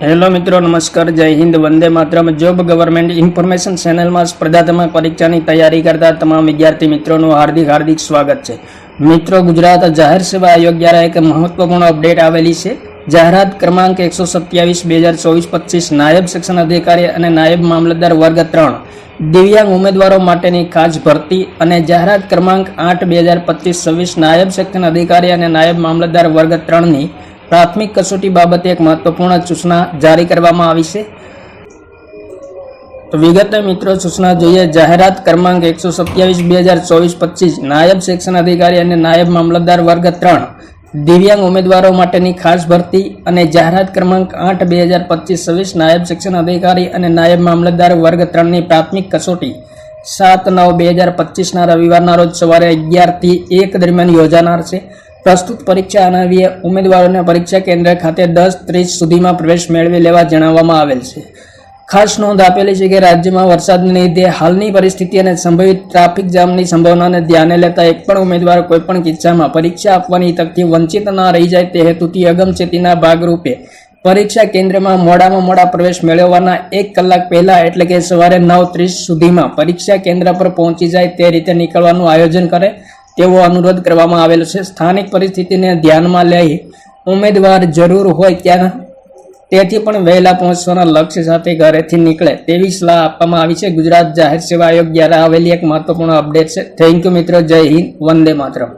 Hello મિત્રો, નમસ્કાર, જય હિન્દ, વંદે માત્રમ. જોબ ગવર્મેન્ટ ઇન્ફોર્મેશન ચેનલમાં સ્પર્ધાત્મક પરીક્ષાની તૈયારી કરતા તમામ વિદ્યાર્થી મિત્રોનું હાર્દિક હાર્દિક સ્વાગત છે. મિત્રો, ગુજરાત જાહેર સેવા આયોગ દ્વારા એક મહત્વપૂર્ણ અપડેટ આવેલી છે. જાહેરાત ક્રમાંક એકસો સત્યાવીસ, બે હજાર ચોવીસ, પચીસ, નાયબ શિક્ષણ અધિકારી અને નાયબ મામલતદાર વર્ગ ત્રણ. દિવ્યાંગ ઉમેદવારો માટેની ખાસ ભરતી અને જાહેરાત ક્રમાંક આઠ, બે હજાર પચીસ, છવ્વીસ, નાયબ શિક્ષણ અધિકારી અને નાયબ મામલતદાર વર્ગ ત્રણની પ્રાથમિક કસોટી બાબતે એક મહત્વપૂર્ણ સૂચના જારી કરવામાં આવી છે. તો વિગતે મિત્રો, સૂચના જોઈએ. જાહેરાત ક્રમાંક એકસો સત્યાવીસ, બે હજાર ચોવીસ, પચીસ. નાયબ શિક્ષણ અધિકારી અને નાયબ મામલતદાર વર્ગ ત્રણ. દિવ્યાંગ ઉમેદવારો માટેની ખાસ ભરતી અને જાહેરાત ક્રમાંક આઠ, બે હજાર પચીસ, છવ્વીસ. નાયબ શિક્ષણ અધિકારી અને નાયબ મામલતદાર વર્ગ ત્રણની પ્રાથમિક કસોટી સાત, નવ, બે હજાર પચીસના રવિવારના રોજ સવારે અગિયારથી એક દરમિયાન યોજાનાર છે. પ્રસ્તુત પરીક્ષા અનાવીએ ઉમેદવારોને પરીક્ષા કેન્દ્ર ખાતે દસ ત્રીસ સુધીમાં પ્રવેશ મેળવી લેવા જણાવવામાં આવેલ છે. ખાસ નોંધ આપેલી છે કે રાજ્યમાં વરસાદને લીધે હાલની પરિસ્થિતિ અને સંભવિત ટ્રાફિક જામની સંભાવનાને ધ્યાને લેતા એક પણ ઉમેદવાર કોઈપણ કિસ્સામાં પરીક્ષા આપવાની તકથી વંચિત ન રહી જાય તે હેતુથી અગમચેતીના ભાગરૂપે પરીક્ષા કેન્દ્રમાં મોડામાં મોડા પ્રવેશ મેળવવાના એક કલાક પહેલા એટલે કે સવારે નવ ત્રીસ સુધીમાં પરીક્ષા કેન્દ્ર પર પહોંચી જાય તે રીતે નીકળવાનું આયોજન કરે તેવો અનુરોધ કરવામાં આવેલો છે. સ્થાનિક પરિસ્થિતિને ધ્યાનમાં લઈ ઉમેદવાર જરૂર હોય ત્યાં તેથી પણ વહેલા પહોંચવાના લક્ષ્ય સાથે ઘરેથી નીકળે તેવી સલાહ આપવામાં આવી છે. ગુજરાત જાહેર સેવા આયોગ દ્વારા આવેલી એક મહત્વપૂર્ણ અપડેટ છે. થેન્ક યુ મિત્રો. જય હિન્દ. વંદે માતરમ.